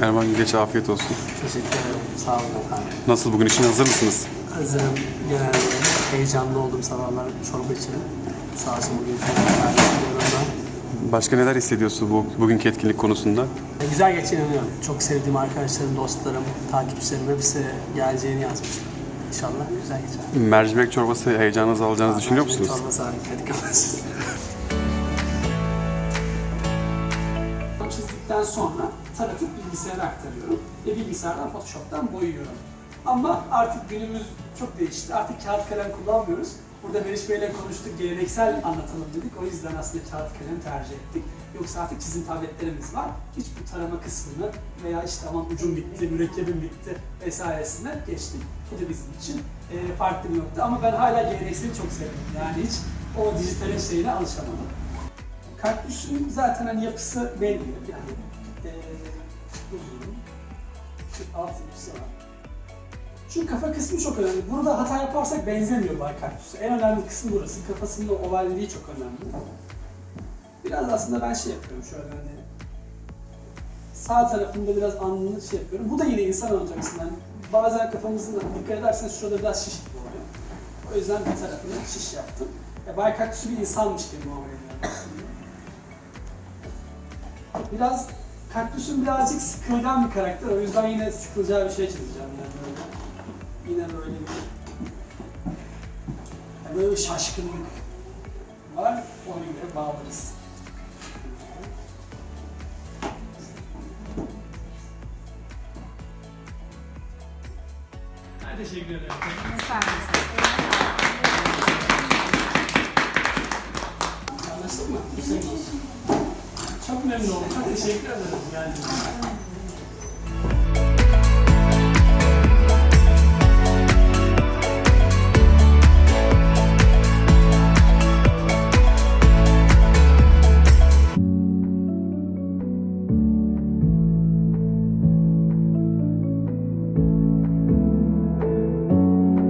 Erman geç afiyet olsun. Teşekkür ederim. Sağ olun efendim. Nasıl bugün için hazır mısınız? Hazırım. Genelde heyecanlı oldum sabahlar çorba için. Sağ olsun bugün. Başka neler hissediyorsun bu bugünkü etkinlik konusunda? Güzel geçeceğine inanıyorum. Çok sevdiğim arkadaşlarım, dostlarım, takipçilerim hepsi geleceğini yazmışlar. İnşallah güzel geçer. Mercimek çorbası heyecanınızı alacağınızı düşünüyor musunuz? Çorbası harika. Çizdikten sonra taratıp bilgisayara aktarıyorum ve bilgisayardan Photoshop'tan boyuyorum. Ama artık günümüz çok değişti. Artık kağıt kalem kullanmıyoruz. Burada Meriç Bey'le konuştuk, geleneksel anlatalım dedik. O yüzden aslında kağıt kalem tercih ettik. Yoksa artık çizim tabletlerimiz var. Hiç bu tarama kısmını veya işte aman ucum bitti, mürekkebim bitti vesairesine geçtik. Bu da bizim için e, farklı bir nokta. Ama ben hala gelenekseli çok sevdim. Yani hiç o dijitalin şeyine alışamadım. Kaktüsün zaten hani yapısı belli. Yani eee uzun, şu alt yapısı var. Şu kafa kısmı çok önemli. Burada hata yaparsak benzemiyor bay kaktüsü. En önemli kısmı burası. Kafasında ovalliği çok önemli. Biraz aslında ben şey yapıyorum şöyle hani sağ tarafında biraz alnını şey yapıyorum. Bu da yine insan anatomisinden. Bazen kafamızın dikkat ederseniz şurada biraz şiş oluyor. O yüzden bir tarafını şiş yaptım. Ya bay kaktüsü bir insanmış gibi muamele Biraz kaktüsün birazcık sıkılgan bir karakter. O yüzden yine sıkılacağı bir şey çizeceğim yani böyle. Yine böyle bir yani böyle bir şaşkınlık var. Ona göre bağlarız. Teşekkür ederim. Anlaştık mı? Çok memnun oldum. Çok teşekkür ederim. Yani